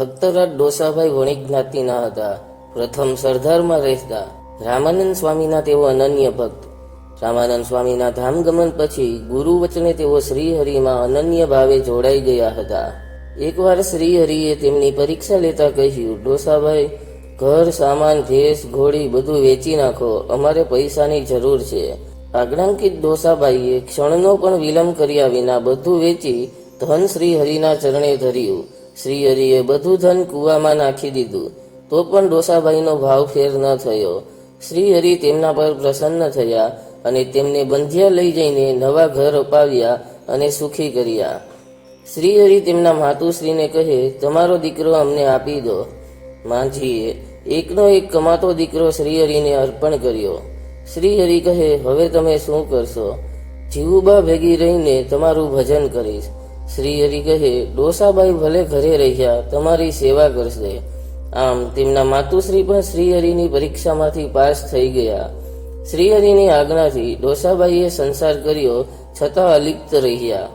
ભક્તરાજ ડોસાભાઈ વણિક જ્ઞાતિના હતા. પ્રથમ સરદારમાં રહેતા. રામાનંદ સ્વામીના તેઓ અનન્ય ભક્ત. રામાનંદ સ્વામીના ધામગમન પછી ગુરુ વચને તેઓ શ્રીહરિમાં અનન્ય ભાવે જોડાઈ ગયા હતા. એકવાર શ્રીહરિએ તેમની પરીક્ષા લેતા કહ્યું, ડોસાભાઈ, ઘર, સામાન, ભેસ, ઘોડી બધું વેચી નાખો. અમારે પૈસાની જરૂર છે. આગળાંકિત ડોસાભાઈએ ક્ષણનો પણ વિલંબ કર્યા વિના બધું વેચી ધન શ્રી હરિના ચરણે ધર્યું. શ્રી હરિએ બધું ધન કૂવામાં નાખી દીધું. તો પણ ડોસાભાઈનો ભાવ ફેર ન થયો. શ્રી હરિ તેમના પર પ્રસન્ન થયા અને તેમને બંધિયા લઈ જઈને નવા ઘર અપાવ્યા અને સુખી કર્યા. શ્રી હરિ તેમના માતુશ્રીને કહે, તમારો દીકરો અમને આપી દો. માંઝીએ એકનો એક કમાતો દીકરો શ્રીહરિને અર્પણ કર્યો. શ્રીહરિ કહે, હવે તમે શું કરશો? જીવુબા ભેગી રહીને તમારું ભજન કરીશ. શ્રીહરિ કહે, ડોસાબાઈ ભલે ઘરે રહ્યા, તમારી સેવા કરશે. આમ તેમના માતુશ્રી પણ શ્રીહરિની પરીક્ષામાંથી પાસ થઈ ગયા. શ્રીહરિની આજ્ઞાથી ડોસાબાઈએ સંસાર કર્યો, છતાં અલિપ્ત રહ્યા.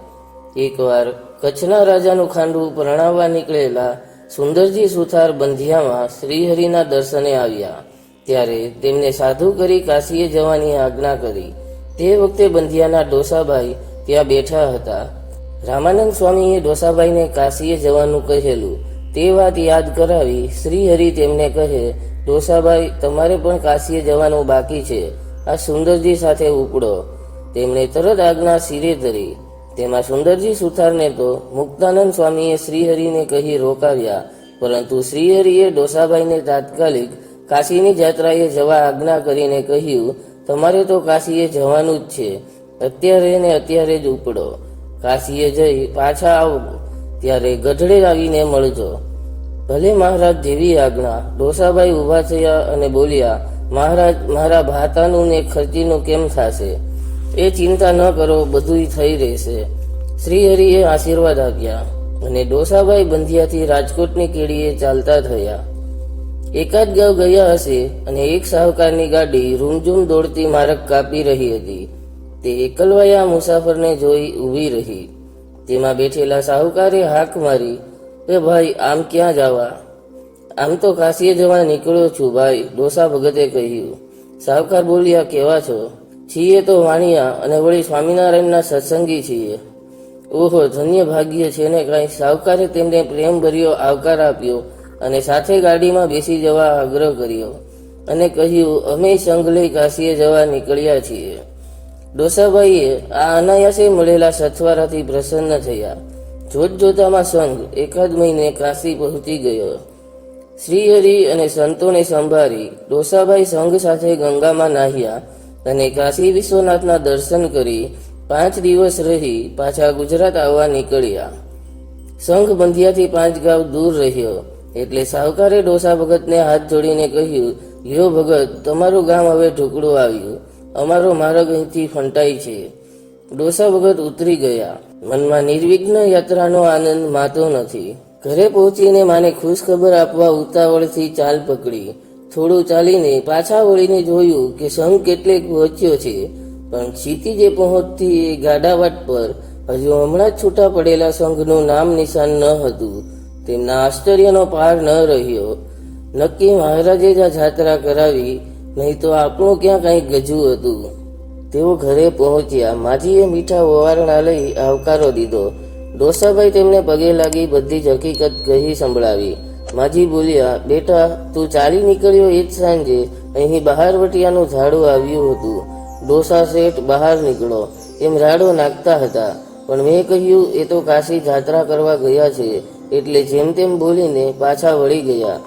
એકવાર કચ્છના રાજાનું ખાંડવું પરણાવવા નીકળેલા સુંદરજી સુથાર બંધિયામાં શ્રીહરિના દર્શને આવ્યા. ત્યારે તેમને સાધુ કરી કાશીએ જવાની આજ્ઞા કરી. તે વખતે બંધિયાના ડોસાભાઈ ત્યાં બેઠા હતા. રામાનંદ સ્વામીએ ડોસાભાઈને કાશીએ જવાનું કહેલું. તે વાત યાદ કરાવી શ્રીહરિ તેમને કહે, ડોસાભાઈ, તમારે પણ કાશીએ જવાનું બાકી છે. આ સુંદરજી સાથે ઉપડો. તેમણે તરત આજ્ઞા શિરે ધરી. તેમાં સુંદરજી સુથારને તો મુક્તાનંદ સ્વામીએ શ્રીહરિને કહી રોકાવ્યા. પરંતુ શ્રીહરિએ ડોસાભાઈને તાત્કાલિક કાશીની જાત્રાએ જવા આજ્ઞા કરીને કહ્યું, તમારે તો કાશીએ જવાનું જ છે. અત્યારે ને અત્યારે જ ઉપડો. કાશીએ જઈ પાછા આવો ત્યારે ગઢડે આવીને મળજો. ભલે મહારાજ જેવી આજ્ઞા, ડોસાભાઈ ઊભા થયા અને બોલ્યા, મહારાજ, મારા ભાતાનું ને ખર્ચીનું કેમ થશે? એ ચિંતા ન કરો, બધુંય થઈ રહેશે. શ્રીહરિએ આશીર્વાદ આપ્યા અને ડોસાભાઈ બંધિયાથી રાજકોટની કેડીએ ચાલતા થયા. એકાદ ગાંવ ગયા હશે અને એક સાહુકારની ગાડી રૂમઝૂમ દોડતી માર્ગ કાપી રહી હતી. તે એકલવાયા મુસાફરને જોઈ ઊભી રહી. તેમાં બેઠેલા સાહુકારે હાક મારી કે ભાઈ, આમ ક્યાં જવા? આમ તો કાશીએ જવા નીકળ્યો છું ભાઈ, ડોસા ભગતે કહ્યું. સાહુકાર બોલ્યા, કેવા છો? છીએ તો વાણિયા અને વળી સ્વામિનારાયણના સત્સંગી છીએ. ઓહો, ધન્ય ભાગ્ય છે ને કાંઈ. સાહુકારે તેમને પ્રેમ ભર્યો આવકાર આપ્યો અને સાથે ગાડીમાં બેસી જવા આગ્રહ કર્યો અને કહ્યું, અમે સંઘ લઈ કાશીએ જવા નીકળ્યા છીએ. ડોસાભાઈએ આ અનાયાસે મળેલા સથવારાથી પ્રસન્ન થયા. જોત જોતામાં સંઘ એકાદ મહિને કાશી પહોંચી ગયો. શ્રીહરિ અને સંતોને સંભાળી ડોસાભાઈ સંઘ સાથે ગંગામાં નાહ્યા અને કાશી વિશ્વનાથના દર્શન કરી પાંચ દિવસ રહી પાછા ગુજરાત આવવા નીકળ્યા. સંઘ બંધિયાથી પાંચ ગાવ દૂર રહ્યો એટલે સાવકારે ડોસા ભગતને હાથ જોડીને કહ્યું લ્યો ભગત, તમારું ગામ હવે ઢોકળું આવ્યું. અમારો માર્ગ અહીંથી ફંટાય છે. ડોસા વગર ઉતરી ગયા. મનમાં નિર્વિઘ્ન યાત્રાનો આનંદ માતો નથી. ઘરે પહોંચીને માને ખુશ ખબર આપવા ઉતાવળથી ચાલ પકડી. થોડું ચાલીને પાછા વળીને જોયું કે સંઘ કેટલેક પહોંચ્યો છે. પણ ક્ષિતિજે પહોંચતી એ ગાડાવાટ પર હજુ હમણાં જ છૂટા પડેલા સંઘનું નામ નિશાન ન હતું. તેમના આશ્ચર્યનો પાર ન રહ્યો. નક્કી મહારાજે જ જાત્રા કરાવી નહીં તો આપણું ક્યાં કંઈક ગજુ હતું? તેઓ ઘરે પહોંચ્યા. માજીએ મીઠા ઓવારણા લઈ આવકારો દીધો. ડોસાભાઈ તેમને પગે લાગી બધી જ હકીકત કહી સંભળાવી. માજી બોલ્યા, બેટા, તું ચાલી નીકળ્યો એ જ સાંજે. અહીં બહારવટિયાનું ઝાડું આવ્યું હતું. ડોસા શેઠ બહાર નીકળો. એમ રાડો નાખતા હતા. પણ મેં કહ્યું, એ તો કાશી જાત્રા કરવા ગયા છે. એટલે જેમ તેમ બોલીને પાછા વળી ગયા.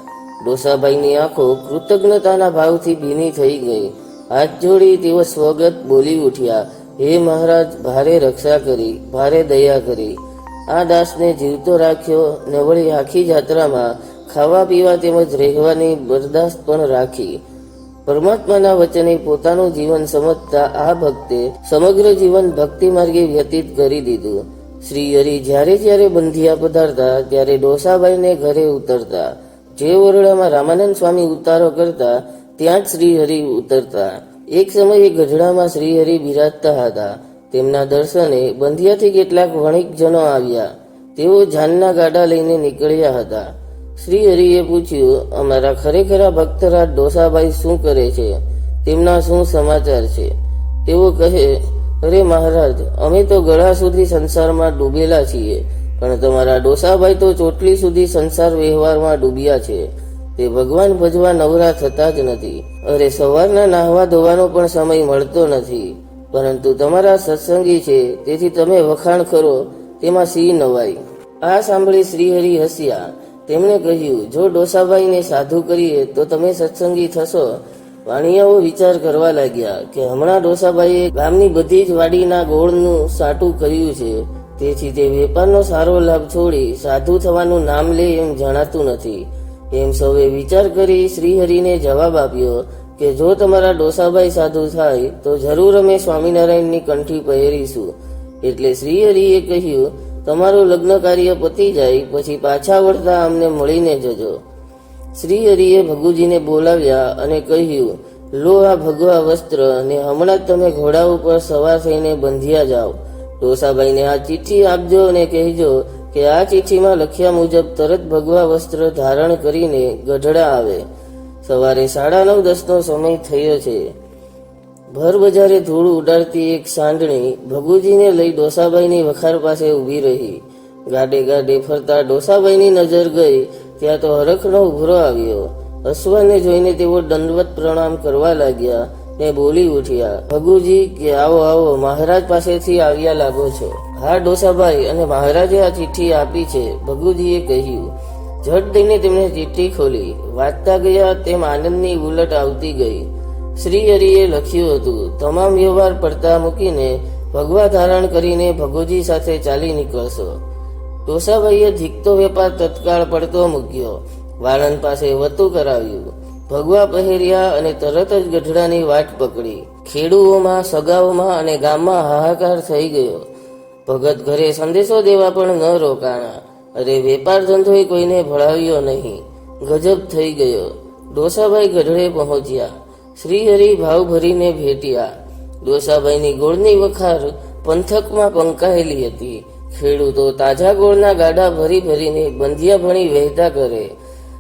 ડોસાભાઈની આંખો કૃતજ્ઞતાના ભાવથી ભીની થઈ ગઈ. હાથ જોડી તેઓ સ્વગત બોલી ઉઠ્યા, હે મહારાજ, ભારે રક્ષા કરી, ભારે દયા કરી. આ દાસને જીવતો રાખ્યો ને વળી આખી જાત્રામાં ખાવા પીવા તેમજ રહેવાની બરદાસ્ત પણ રાખી. પરમાત્માના વચને પોતાનું જીવન સમજતા આ ભક્તે સમગ્ર જીવન ભક્તિ માર્ગે વ્યતીત કરી દીધું. શ્રી હરિ જ્યારે જ્યારે બંધિયા પધારતા, ત્યારે ડોસાભાઈને ઘરે ઉતરતા. જે ઓરડામાં રામાનંદ સ્વામી ઉતારો કરતા, ત્યાં જ શ્રીહરિ ઉતરતા. એક સમયે ગઢડામાં શ્રીહરિ બિરાજતા હતા. તેમના દર્શને બંધિયાથી કેટલાક વણિકજનો આવ્યા. તેઓ જાનના ગાડા લઈને નીકળ્યા હતા. શ્રી હરિએ પૂછ્યું, અમારા ખરેખરા ભક્તરાજ ડોસાભાઈ શું કરે છે? તેમના શું સમાચાર છે? તેઓ કહે, અરે મહારાજ, અમે તો ગળા સુધી સંસારમાં ડૂબેલા છીએ. પણ તમારા ડોસાભાઈ તો ચોટલી સુધી સંસાર વ્યવહારમાં ડૂબ્યા છે. તે ભગવાન ભજવા નવરા થતા જ નથી. અરે સવારના નાહવા ધોવાનો પણ સમય મળતો નથી. પરંતુ તમારા સત્સંગી છે, તેથી તમે વખાણ કરો, તેમાં સી નવાઈ આ સાંભળી શ્રીહરિ હસ્યા. તેમણે કહ્યું, જો ડોસાભાઈને સાધુ કરીએ, તો તમે સત્સંગી થશો. વાણિયાઓ વિચાર કરવા લાગ્યા કે હમણાં ડોસાભાઈએ ગામની બધી જ વાડીના ગોળનું સાટું કર્યું છે. તેથી તે વેપારનો સારો લાભ છોડી સાધુ થવાનું નામ લે એમ જણાતું નથી. એમ સૌએ વિચાર કરી શ્રીહરિને જવાબ આપ્યો કે જો તમારા ડોસાભાઈ સાધુ થાય તો જરૂર અમે સ્વામિનારાયણની કંઠી પહેરીશું. એટલે શ્રીહરિએ કહ્યું, તમારું લગ્ન કાર્ય પતી જાય, પછી પાછા વળતા અમને મળીને જજો. શ્રીહરિએ ભગુજીને બોલાવ્યા અને કહ્યું, લો આ ભગવા વસ્ત્ર અને હમણાં જ તમે ઘોડા ઉપર સવાર થઈને બંધિયા જાઓ. ડોસાભાઈને આ ચિઠ્ઠી આપજો અને કહેજો કે આ ચિઠ્ઠીમાં લખ્યા મુજબ તરત ભગવા વસ્ત્ર ધારણ કરીને ગઢડા આવે. સવારે સાડા નવ દસનો સમય થયો છે. ભર બજારે ધૂળ ઉડાડતી એક સાંડણી ભગુજીને લઈ ડોસાભાઈની વખાર પાસે ઊભી રહી. ગાડે ગાડે ફરતા ડોસાભાઈની નજર ગઈ, ત્યાં તો હરખનો ઉભરો આવ્યો. અશ્વને જોઈને તેઓ દંડવત પ્રણામ કરવા લાગ્યા. ને બોલી ઉઠ્યા, ભગુજી, કે આવો આવો, મહારાજ પાસેથી આવ્યા લાગો છો. હા, ડોસાભાઈ, અને મહારાજે આ ચિઠ્ઠી આપી છે, ભગુજીએ કહ્યું. ઝટ દઈને તેમણે ચિઠ્ઠી ખોલી. વાંચતા ગયા, તેમ આનંદની ઉલટ આવતી ગઈ. શ્રી હરિએ લખ્યું હતું, તમામ વ્યવહાર પડતા મૂકીને ભગવા ધારણ કરીને ભગુજી સાથે ચાલી નીકળશો. ડોસાભાઈએ ધીકતો વેપાર તત્કાળ પડતો મૂક્યો. વાળંદ પાસે વતું કરાવ્યું. ભગવા પહેર્યા અને તરત જ ગઢડાની વાટ પકડી. ખેડુઓમાં, સગાઓમાં અને ગામમાં હાહાકાર થઈ ગયો. ભગત ઘરે સંદેશો દેવા પણ ન રોકાણા. અરે, વેપાર ધંધોએ કોઈને ભળાવ્યો નહીં. ગજબ થઈ ગયો. ડોસાભાઈ ગઢડે પહોંચ્યા. શ્રીહરિ ભાવ ભરીને ભેટ્યા. ડોસાભાઈની ગોળની વખાર પંથકમાં પંકાયેલી હતી. ખેડૂતો તાજા ગોળના ગાડા ભરી ભરીને બંધિયા ભણી વહેતા કરે.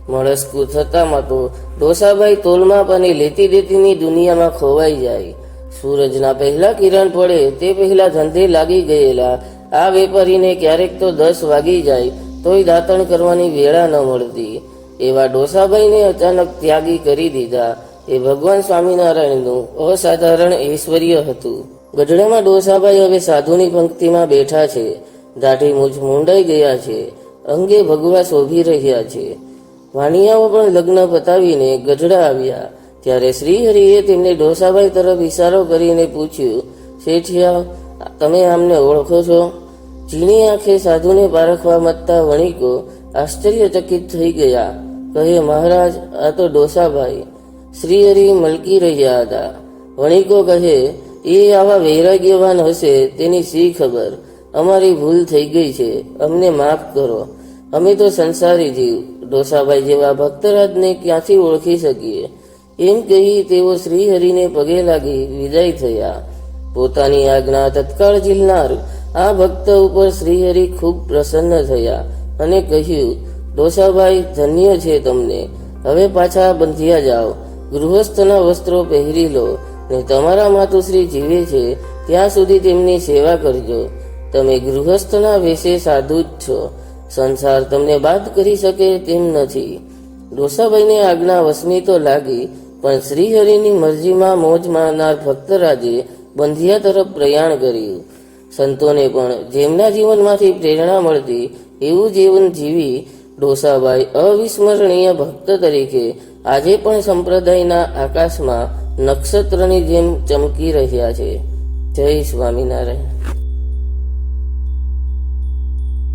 મળસ્કુ થતામાં તો ડોસાભાઈ તોલમાપ અને લેતી દેતીની દુનિયામાં ખોવાઈ જાય. સૂરજના પહેલા કિરણ પડે તે પહેલા ધંધે લાગી ગયેલા. આ વેપારીને ક્યારેક તો દસ વાગી જાય, તોય દાંતણ કરવાની વેળા ન મળતી. એવા ડોસાભાઈને અચાનક ત્યાગી કરી દીધા. એ ભગવાન સ્વામિનારાયણનું અસાધારણ ઐશ્વર્ય હતું. ગઢડામાં ડોસાભાઈ હવે સાધુની પંક્તિમાં બેઠા છે. દાઢી મૂછ મુંડાઈ ગયા છે. અંગે ભગવા શોભી રહ્યા છે. વાણિયાઓ પણ લગ્ન પતાવીને ગઢડા આવ્યા. ત્યારે શ્રીહરિએ તેમને ડોસાભાઈ તરફ ઇશારો કરીને પૂછ્યું, શેઠિયા, તમે આમને ઓળખો છો? ઝીણી આંખે સાધુને પારખવા મતતા વણિકો આશ્ચર્યચકિત થઈ ગયા. કહે, મહારાજ, આ તો ડોસાભાઈ. શ્રીહરિ મલકી રહ્યા હતા. વણિકો કહે, એ આવા વૈરાગ્યવાન હશે તેની શી ખબર? અમારી ભૂલ થઈ ગઈ છે. અમને માફ કરો. અમે તો સંસારી જીવ. ડોસાભાઈ જેવા ભક્તરાજને ક્યાંથી ઓળખી શકીએ? એમ કહી તેઓ શ્રીહરિને પગે લાગી વિદાય થયા. પોતાની આજ્ઞા તત્કાળ ઝીલનાર આ ભક્ત ઉપર શ્રીહરિ ખૂબ પ્રસન્ન થયા અને કહ્યું ડોસાભાઈ ધન્ય છે તમને. હવે પાછા બંધિયા જાઓ. ગૃહસ્થના વસ્ત્રો પહેરી લો. ને તમારા માતુશ્રી જીવે છે, ત્યાં સુધી તેમની સેવા કરજો. તમે ગૃહસ્થના વેશે સાધુ જ છો. સંસાર તમને બાદ કરી શકે તેમ નથી. ડોસાભાઈને આજ્ઞા વસમી તો લાગી, પણ શ્રીહરિની મરજીમાં મોજ મારનાર ભક્તરાજે બંધિયા તરફ પ્રયાણ કર્યું. સંતોને પણ જેમના જીવનમાંથી પ્રેરણા મળતી એવું જીવન જીવી ડોસાભાઈ અવિસ્મરણીય ભક્ત તરીકે આજે પણ સંપ્રદાયના આકાશમાં નક્ષત્રની જેમ ચમકી રહ્યા છે. જય સ્વામિનારાયણ.